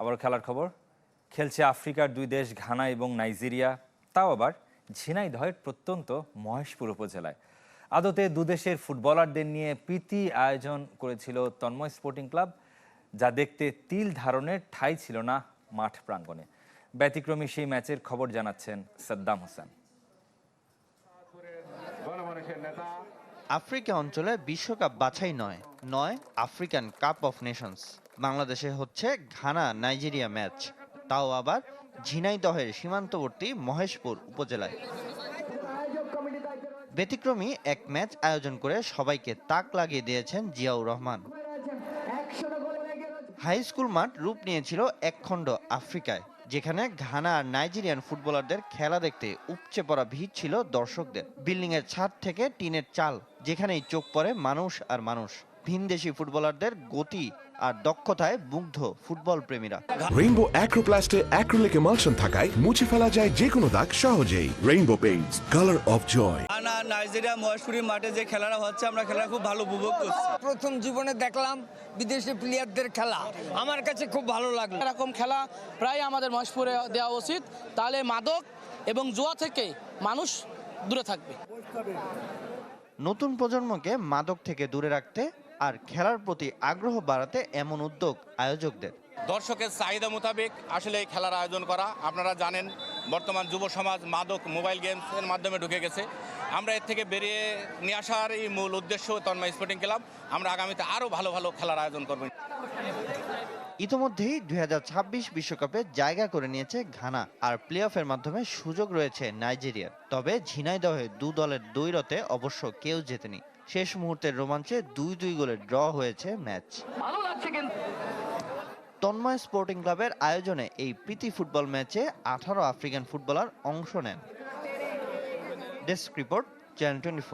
আবার খেলার খবর। খেলছে আফ্রিকার দুই দেশ ঘানা এবং নাইজেরিয়া। তাও আবার ঝিনাইদহের প্রত্যন্ত মহেশপুর উপজেলায়। আদতে দুদেশের ফুটবলারদের নিয়ে প্রীতি আয়োজন করেছিল তন্ময় স্পোর্টিং ক্লাব, যা দেখতে তিল ধারণের ঠাঁই ছিল না মাঠ প্রাঙ্গণে। ব্যতিক্রমী সেই ম্যাচের খবর জানাচ্ছেন সাদ্দাম হোসেন। আফ্রিকা অঞ্চলে বিশ্বকাপ বাছাই নয় নয় আফ্রিকান কাপ অফ নেশনস। বাংলাদেশে হচ্ছে ঘানা নাইজেরিয়া ম্যাচ, তাও আবার ঝিনাইদহের সীমান্তবর্তী মহেশপুর উপজেলায়। ব্যতিক্রমী এক ম্যাচ আয়োজন করে সবাইকে তাক লাগিয়ে দিয়েছেন জিয়াউর রহমান। হাই স্কুল মাঠ রূপ নিয়েছিল একখণ্ড আফ্রিকায়, যেখানে ঘানা আর নাইজেরিয়ান ফুটবলারদের খেলা দেখতে উপচে পড়া ভিড় ছিল দর্শকদের। বিল্ডিং এর ছাদ থেকে টিনের চাল যেখানেই চোখ পড়ে মানুষ আর মানুষ ভিনদেশি ফুটবলারদের গতি আর দক্ষতায় মুগ্ধ ফুটবল প্রেমীরা। রেইনবো অ্যাক্রোপ্লাস্টে অ্যাক্রিলিক এমালশন থাকায় মুছে ফেলা যায় যে কোনো দাগ সহজেই। Rainbow paints colour of joy না নাইজেরিয়া মহেশপুরি মাঠে যে খেলাটা হচ্ছে আমরা খেলা খুব ভালো উপভোগ করছি। প্রথম জীবনে দেখলাম বিদেশি প্লেয়ারদের খেলা। আমার কাছে খুব ভালো লাগল। এরকম খেলা প্রায় আমাদের মহেশপুরে দেওয়া উচিত। তাহলে মাদক এবং জুয়া থেকে মানুষ দূরে থাকবে। নতুন প্রজন্মকে মাদক থেকে দূরে রাখতে আর খেলার প্রতি আগ্রহ বাড়াতে এমন উদ্যোগ আয়োজকদের। দর্শকের চাহিদা মোতাবেক আসলে এই খেলার আয়োজন করা। আপনারা জানেন, বর্তমান যুব সমাজ মাদক, মোবাইল গেমসের মাধ্যমে ঢুকে গেছে। আমরা এর থেকে বেরিয়ে নিয়ে আসার এই মূল উদ্দেশ্য তন্ময় স্পোর্টিং ক্লাব। আমরা আগামীতে আরও ভালো ভালো খেলার আয়োজন করব। ইতোমধ্যেই দুই বিশ্বকাপে জায়গা করে নিয়েছে ঘানা আর প্লে অফের মাধ্যমে সুযোগ রয়েছে নাইজেরিয়ার। তবে ঝিনাইদহে দু দলের দ্বৈরথে অবশ্য কেউ জেতেনি। শেষ মুহূর্তের রোমাঞ্চে দুই দুই গোলে ড্র হয়েছে ম্যাচ। তন্ময় স্পোর্টিং ক্লাবের আয়োজনে এই প্রীতি ফুটবল ম্যাচে আঠারো আফ্রিকান ফুটবলার অংশ নেন। Desk report channel twenty